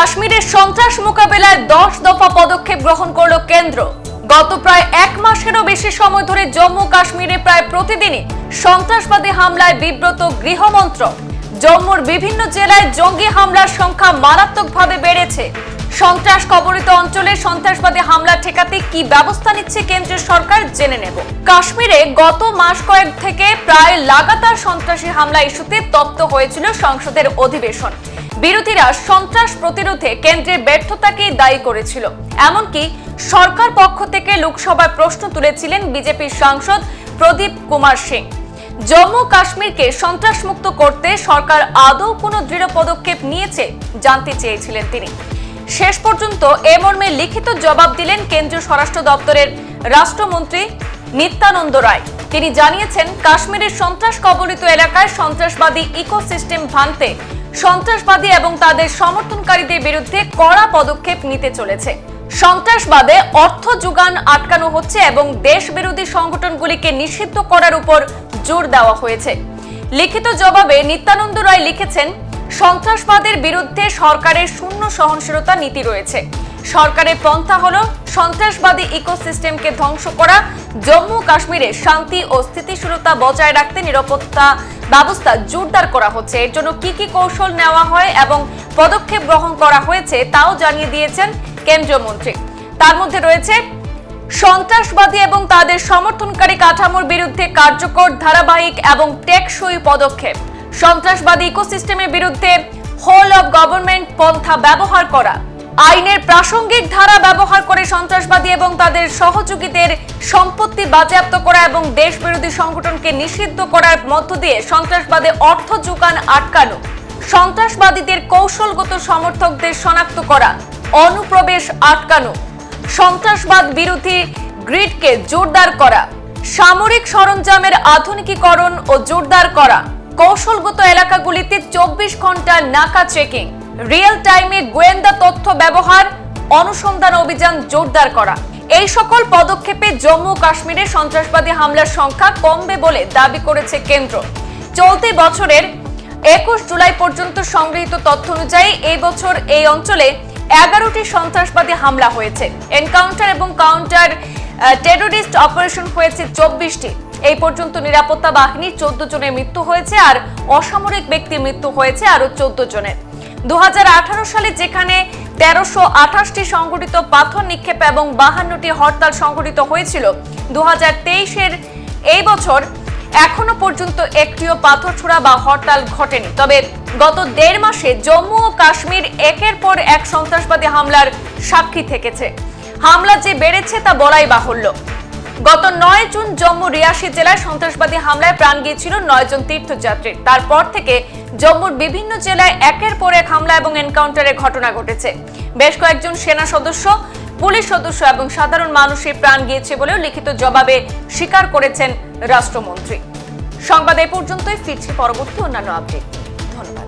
কাশ্মীরের সন্ত্রাস মোকাবেলায় দশ দফা পদক্ষেপ গ্রহণ করল কেন্দ্র। গত প্রায় এক মাসেরও বেশি সময় ধরে জম্মু কাশ্মীরে প্রায় প্রতিদিনই সন্ত্রাসবাদী হামলায় বিব্রত গৃহমন্ত্রক। জম্মুর বিভিন্ন জেলায় জঙ্গি হামলার সংখ্যা মারাত্মকভাবে বেড়েছে। সন্ত্রাস কবলিত অঞ্চলে সন্ত্রাসবাদী হামলা ঠেকাতে কি ব্যবস্থা নিচ্ছে কেন্দ্রীয় সরকার জেনে নেব। কাশ্মীরে গত মাস কয়েক থেকে প্রায় লাগাতার সন্ত্রাসী হামলা ইস্যুতে তপ্ত হয়েছিল সংসদের অধিবেশন। বিরোধীরা সন্ত্রাস প্রতিরোধে কেন্দ্রের ব্যর্থতাকেই দায়ী করেছিল। এমনকি সরকার পক্ষ থেকে লোকসভায় প্রশ্ন তুলেছিলেন বিজেপির সাংসদ প্রদীপ কুমার সিং। জম্মু কাশ্মীরকে সন্ত্রাসমুক্ত করতে সরকার আদৌ কোনো দৃঢ় পদক্ষেপ নিয়েছে জানতে চেয়েছিলেন তিনি। শেষ পর্যন্ত এ মর্মে লিখিত জবাব দিলেন কেন্দ্রীয় স্বরাষ্ট্র দপ্তরের রাষ্ট্রমন্ত্রী নিত্যানন্দ রায়। তিনি জানিয়েছেন, কাশ্মীরের সন্ত্রাস কবলিত এলাকায় সন্ত্রাসবাদী ইকোসিস্টেম ভাঙতে সন্ত্রাসবাদী এবং তাদের সমর্থনকারীদের বিরুদ্ধে কড়া পদক্ষেপ নিতে চলেছে। সন্ত্রাসবাদে অর্থ যোগান আটকানো হচ্ছে এবং দেশ বিরোধী সংগঠনগুলিকে নিষিদ্ধ করার উপর জোর দেওয়া হয়েছে। লিখিত জবাবে নিত্যানন্দ রায় লিখেছেন সন্ত্রাসবাদের বিরুদ্ধে সরকারের শূন্য সহনশীলতা নীতি রয়েছে। সরকারের পন্থা হলো সন্ত্রাসবাদী ইকোসিস্টেমকে ধ্বংস করা, জম্মু কাশ্মীরে শান্তি ও স্থিতিশীলতা বজায় রাখতে নিরাপত্তা ব্যবস্থা জোরদার করা হচ্ছে। এর জন্য কি কি কৌশল নেওয়া হয় এবং পদক্ষেপ গ্রহণ করা হয়েছে তাও জানিয়ে দিয়েছেন কেন্দ্রীয় মন্ত্রী। তার মধ্যে রয়েছে, সন্ত্রাসবাদী এবং তাদের সমর্থনকারী কাঠামোর বিরুদ্ধে কার্যকর ধারাবাহিক এবং টেকসই পদক্ষেপ। সন্ত্রাসবাদী ইকোসিস্টেমের বিরুদ্ধে হোল অব গভর্নমেন্ট পন্থা ব্যবহার করা, আইনের প্রাসঙ্গিক ধারা ব্যবহার করে সন্ত্রাসবাদী এবং তাদের সহযোগীদের সম্পত্তি বাজেয়াপ্ত করা এবং দেশ বিরোধী সংগঠনকে নিষিদ্ধ করার মধ্য দিয়ে সন্ত্রাসবাদে অর্থ যোগান আটকানো, সন্ত্রাসবাদীদের কৌশলগত সমর্থকদের শনাক্ত করা, অনুপ্রবেশ আটকানো, সন্ত্রাসবাদ বিরোধী গ্রিডকে জোরদার করা, সামরিক সরঞ্জামের আধুনিকীকরণ ও জোরদার করা কৌশলগত এলাকাগুলিতে চব্বিশ ঘণ্টা নাকা চেকিং রিয়েল টাইমে গোয়েন্দা তথ্য ব্যবহার, অনুসন্ধান অভিযান জোরদার করা। এই সকল পদক্ষেপে জম্মু কাশ্মীরে সন্ত্রাসবাদী হামলার সংখ্যা কমবে বলে দাবি করেছে কেন্দ্র। চলতি বছরের একুশ জুলাই পর্যন্ত সংগৃহীত তথ্য অনুযায়ী এই বছর এই অঞ্চলে এগারোটি সন্ত্রাসবাদী হামলা হয়েছে। এনকাউন্টার এবং কাউন্টার টেরোরিস্ট অপারেশন হয়েছে চব্বিশটি। এই পর্যন্ত নিরাপত্তা বাহিনীর চোদ্দ জনের মৃত্যু হয়েছে আর অসামরিক ব্যক্তির মৃত্যু হয়েছে আরও চোদ্দ জনের। দু সালে যেখানে তেরোশো আঠাশটি সংগঠিত পাথর নিক্ষেপ এবং বাহান্নটি হরতাল সংগঠিত হয়েছিল দু হাজার এই বছর এখনও পর্যন্ত একটিও পাথর ছোড়া বা হরতাল ঘটেনি। তবে গত দেড় মাসে জম্মু ও কাশ্মীর একের পর এক সন্ত্রাসবাদী হামলার সাক্ষী থেকেছে। হামলা যে বেড়েছে তা বলাই বাহুল্য। গত নয় জুন জম্মু রিয়াসি জেলায় সন্ত্রাসবাদী হামলায় প্রাণ গিয়েছিল নয় জন তীর্থযাত্রীর তারপর থেকে জম্মুর বিভিন্ন জেলায় একের পর এক হামলা এবং এনকাউন্টারের ঘটনা ঘটেছে। বেশ কয়েকজন সেনা সদস্য, পুলিশ সদস্য এবং সাধারণ মানুষের প্রাণ গিয়েছে বলেও লিখিত জবাবে স্বীকার করেছেন রাষ্ট্রমন্ত্রী। সংবাদ এ পর্যন্তই, ফিরছি পরবর্তী অন্যান্য আপডেট ধন্যবাদ।